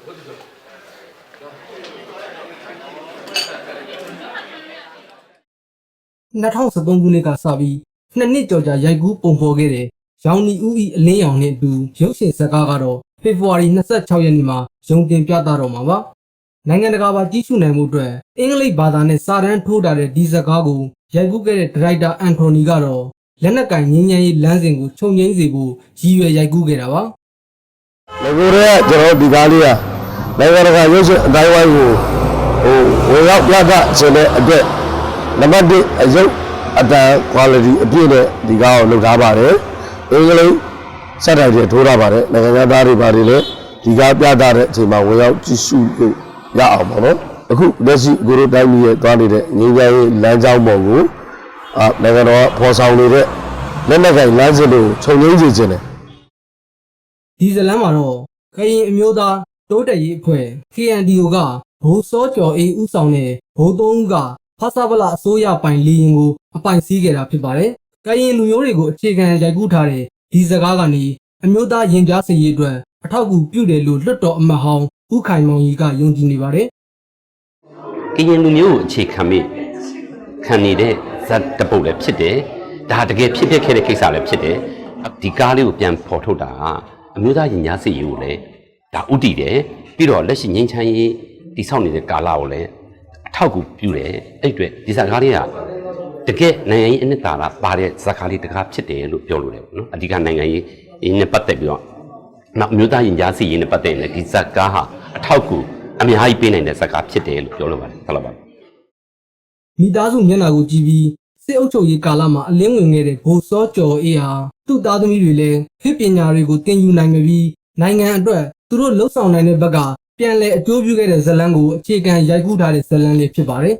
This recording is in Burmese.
2013ခုနှစ်ကစပြီးနှစ်နှစ်ကျော်ကြာရိုက်ကူးပုံဖော်ခဲ့တဲ့ရောင်နီဦးဤအလင်းရောင်နဲ့အတူရုပ်ရှင်ဇာတ်ကားကတော့ဖေဖော်ဝါရီ26ရက်နေ့မှာရုံတင်ပြသတော့မှာပါနိုင်ငံတကာပါကြီးစုနိုင်မှုအတွက်အင်္ဂလိပ်ဘာသာနဲ့စာတန်းထိုးထားတဲ့ဒီဇာတ်ကားကိုရိုက်ကူးခဲ့တဲ့ဒါရိုက်တာအန်ထိုနီကတော့လက်နက်ကင်ငင်းငယ်ရေးလမ်းစဉ်ကိုခြုံငိမ့်စေဖို့ရည်ရွယ်ရိုက်ကူးခဲ့တာပါ။လေကိုရဲကျွန်တော်ဒီကားလေးက နိုင်ငံတကာရုပ်ရှင်အတိုင်းဝိုင်းကိုဟိုဝင်ရောက်ပြသခြင်းတဲ့အတွက်နံပါတ်1အယုတ်အတန် quality အပြည့်နဲ့ဒီကားကိုလုပ်ထားပါတယ်အင်္ဂလိပ်စက်တိုင်းတွေထိုးထားပါတယ်နိုင်ငံသားတွေပါတယ်လေဒီကားပြသတဲ့အချိန်မှာဝင်ရောက်ကြည့်ရှုလို့ရအောင်ပေါ့နော်အခုလက်ရှိကိုရိုတိုင်းပြည်ရဲ့သွားနေတဲ့ငင်းကြရေးလမ်းကြောင်းပေါ်ကိုအာနိုင်ငံတော်ကဖော်ဆောင်နေတဲ့လက်နက်ကင်လမ်းစဉ်ကိုခြုံငင်းစေခြင်းတယ်ဒီဇလန်မှာတော့ခရင်အမျိုးသား တိုးတက်ရေးအဖွဲ့ KNDO ကဘိုးစောကျော်အေးဦးဆောင်တဲ့ဘိုးသုံးဦးကဖဆဗလာအစိုးရပိုင်လီရင်ကိုအပိုင်စည်းခဲ့တာဖြစ်ပါတယ်။ကရင်လူမျိုးတွေကိုအခြေခံရိုက်ကူးထားတဲ့ဒီစကားကနေအမျိုးသားရင်ကြားစေရေးအတွက်အထောက်အကူပြုတယ်လို့လွတ်တော်အမတ်ဟောင်းဦးခိုင်မောင်ကြီးကယုံကြည်နေပါတယ်ကရင်လူမျိုးကိုအခြေခံပြီးခံနေတဲ့ဇတ်တပုတ်လည်းဖြစ်တယ်ဒါတကယ်ဖြစ်ဖြစ်ခဲ့တဲ့ကိစ္စလည်းဖြစ်တယ်ဒီကားလေးကိုပြန်ဖော်ထုတ်တာကအမျိုးသားရင်ကြားစိတ်ရေးကိုလည်း ဒါဥတည်တယ်ပြီးတော့လက်ရှိငင်းချမ်းရေးတိဆောက်နေတဲ့ကာလကိုလည်းအထောက်အကူပြုတယ်အဲ့အတွက်ဒီဇာတ်ကားလေးကတကယ်နိုင်ငံရေးအနှစ်သာရပါတဲ့ဇာတ်ကားလေးတကားဖြစ်တယ်လို့ပြောလို့ရတယ်နော်အဓိကနိုင်ငံရေးအင်းနဲ့ပတ်သက်ပြီးတော့နောက်အမျိုးသားရင်ကြားစိတ်ရေးနဲ့ပတ်သက်ရင်လည်းဒီဇာတ်ကားဟာအထောက်အကူအများကြီးပေးနိုင်တဲ့ဇာတ်ကားဖြစ်တယ်လို့ပြောလို့ပါတယ်ဟုတ်လားပါ။မိသားစုမျက်နှာကိုကြည့်ပြီးစစ်အုပ်ချုပ်ရေးကာလမှာအလင်းဝင်ခဲ့တဲ့ဘိုးစောကျော်အေးဟာသူ့သားသမီးတွေလည်းခေတ်ပညာတွေကိုသင်ယူနိုင်ပြီးနိုင်ငံအတွက် သူတို့လှုပ်ဆောင်နိုင်တဲ့ဘက်ကပြန်လည်အကျိုးပြုခဲ့တဲ့ဇတ်လန်းကိုအခြေခံရိုက်ကူးထားတဲ့ဇတ်လန်းလေးဖြစ်ပါတယ်